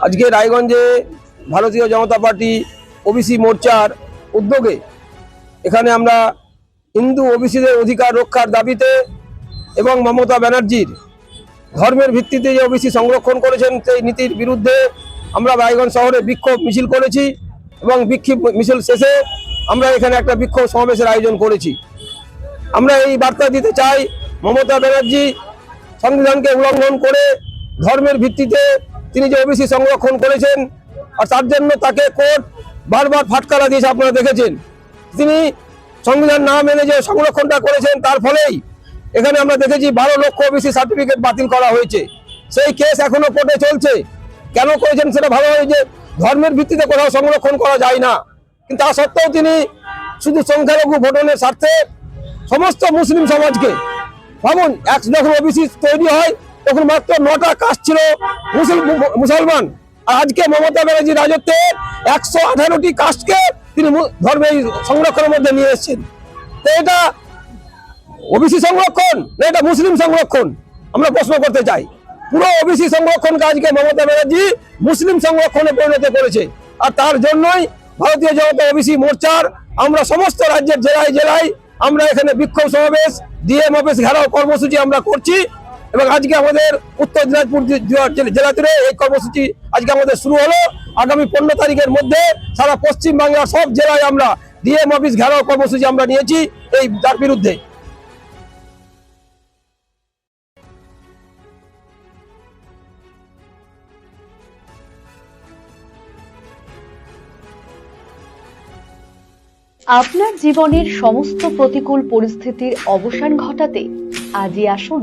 আজকে রায়গঞ্জে ভারতীয় জনতা পার্টি ওবিসি মোর্চার উদ্যোগে এখানে আমরা হিন্দু ওবিসিদের অধিকার রক্ষার দাবিতে এবং মমতা ব্যানার্জির ধর্মের ভিত্তিতে যে ওবিসি সংরক্ষণ করেছেন, সেই নীতির বিরুদ্ধে আমরা রায়গঞ্জ শহরে বিক্ষোভ মিছিল করেছি এবং বিক্ষোভ মিছিল শেষে আমরা এখানে একটা বিক্ষোভ সমাবেশের আয়োজন করেছি। আমরা এই বার্তা দিতে চাই মমতা ব্যানার্জি সংবিধানকে উল্লঙ্ঘন করে ধর্মের ভিত্তিতে তিনি যে ওবিসি সংরক্ষণ করেছেন আর তার জন্য তাকে কোর্ট বারবার ফাটকারা দিয়েছে আপনারা দেখেছেন। তিনি সংবিধান না মেনে যে সংরক্ষণটা করেছেন, তার ফলেই এখানে আমরা দেখেছি বারো লক্ষ ওবিসি সার্টিফিকেট বাতিল করা হয়েছে। সেই কেস এখনও কোর্টে চলছে। কেন করেছেন সেটা ভালোভাবে যে ধর্মের ভিত্তিতে কোথাও সংরক্ষণ করা যায় না। কিন্তু তা সত্ত্বেও তিনি শুধু সংখ্যালঘু ভোটনের স্বার্থে সমস্ত মুসলিম সমাজকে, ভাবুন, এক যখন ওবিসি তৈরি হয় তখন মাত্র নটা কাস্ট ছিল মুসলিম মুসলমান। আর আজকে মমতা ব্যানার্জি রাজত্বে একশো আঠারোটি কাস্টকে তিনি ধর্মের সংরক্ষণের মধ্যে নিয়ে এসেছেন। তো এটা ওবিসি সংরক্ষণ না এটা মুসলিম সংরক্ষণ? আমরা প্রশ্ন করতে চাই। পুরো ওবিসি সংরক্ষণ কাজকে মমতা ব্যানার্জি মুসলিম সংরক্ষণে পরিণত করেছে। আর তার জন্যই ভারতীয় জনতা ওবিসি মোর্চার আমরা সমস্ত রাজ্যের জেলায় জেলায় আমরা এখানে বিক্ষোভ সমাবেশ, ডিএম অফিস ঘেরাও কর্মসূচি আমরা করছি। এবং আজকে আমাদের উত্তর দিনাজপুর জেলা জুড়ে এই কর্মসূচি আজকে আমাদের শুরু হলো। আগামী পনেরো তারিখের মধ্যে সারা পশ্চিম বাংলার সব জেলায় আমরা ডিএম অফিস ঘেরাও কর্মসূচি আমরা নিয়েছি এই তার বিরুদ্ধে। আপনার জীবনের সমস্ত প্রতিকূল পরিস্থিতির অবসান ঘটাতে আজই আসুন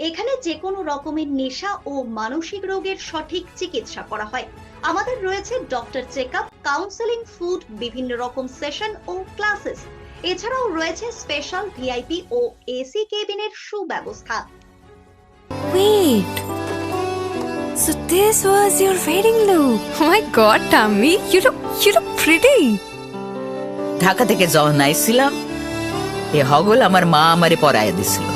এখানে যে কোনো রকমের নেশা ও মানসিক রোগের সঠিক চিকিৎসা করা হয় আমাদের রয়েছে ডক্টর চেকআপ কাউন্সেলিং ফুড বিভিন্ন রকম সেশন ও ক্লাসেস এছাড়াও রয়েছে স্পেশাল ভিআইপি ও এসি কেবিনের সুব্যবস্থা Wait. So this was your wedding look. Oh my god, Tammy, you look you look pretty. Dhaka থেকে যখন আইছিলাম এ হগল আমার মা আমারে পরায় দিছিল